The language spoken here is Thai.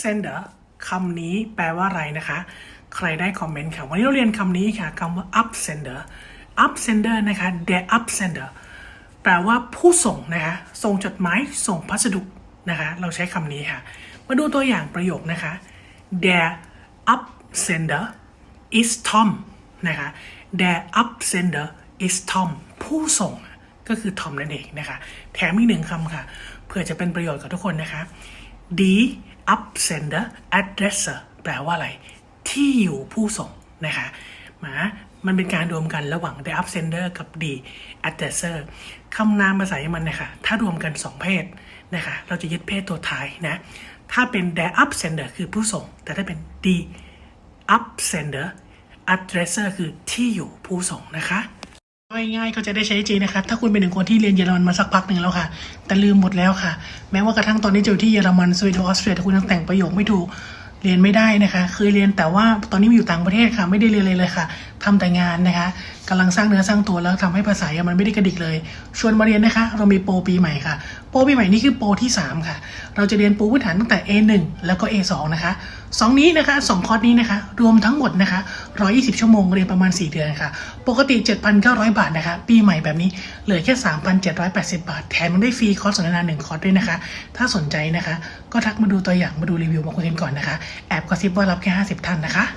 sender คำนี้แปลว่าอะไรนะคะ ใครได้คอมเมนต์ค่ะ วันนี้เราเรียนคำนี้ค่ะคำว่า up sender up sender นะคะ the up sender แปลว่าผู้ส่งนะคะ ส่งจดหมาย ส่งพัสดุนะคะ เราใช้คำนี้ค่ะ มาดูตัวอย่างประโยคนะคะ the up sender is Tom นะคะ the up sender is Tom ผู้ส่งก็คือทอมนั่นเองนะคะ แถมอีกหนึ่งคำค่ะ เพื่อจะเป็นประโยชน์กับทุกคนนะคะ the up sender addresser แปลว่าอะไร ที่อยู่ผู้ส่งนะคะหมามันเป็นการรวมกันระหว่าง the up sender กับ the addresser คำนามภาษาเยอรมันนะคะถ้ารวมกัน 2 เพศนะคะเราจะยึดเพศตัวท้ายนะถ้าเป็น the up sender คือผู้ส่ง แต่ถ้าเป็น the up sender addresser คือที่อยู่ผู้ส่งนะคะ ง่ายๆก็จะได้ใช้จริงนะครับ ถ้าคุณเป็นหนึ่งคนที่เรียนเยอรมันมาสักพักหนึ่งแล้วค่ะ แต่ลืมหมดแล้วค่ะ แม้ว่ากระทั่งตอนนี้จะอยู่ที่เยอรมันสวีเดนออสเตรียแต่คุณยังแต่งประโยคไม่ถูกเรียนไม่ได้นะคะ เคยเรียนแต่ว่าตอนนี้มาอยู่ต่างประเทศค่ะ ไม่ได้เรียนเลยเลยค่ะทำแต่งานนะคะกำลังสร้างเนื้อสร้างตัวแล้วทำให้ภาษาเยอรมันไม่ได้กระดิกเลย ชวนมาเรียนนะคะ เรามีโปรปีใหม่ค่ะ โปรปีใหม่นี่คือโปรที่ 3 ค่ะ เราจะเรียนปูพื้นฐานตั้งแต่ A1 แล้วก็ A2 นะคะสองนี้นะคะสองคอร์สนี้นะคะ รวมทั้งหมดนะคะ 120 ชั่วโมงเรียนประมาณ 4 เดือนค่ะ ปกติ 7,900 บาทนะคะ ปีใหม่แบบนี้เหลือแค่ 3,780 บาท แถมยังได้ฟรีคอร์สสนทนาหนึ่งคอร์สด้วยนะคะ ถ้าสนใจนะคะ ก็ทักมาดูตัวอย่างมาดูรีวิวมาคุยกันก่อนนะคะ แอบกระซิบว่ารับแค่ 50 ท่านนะคะ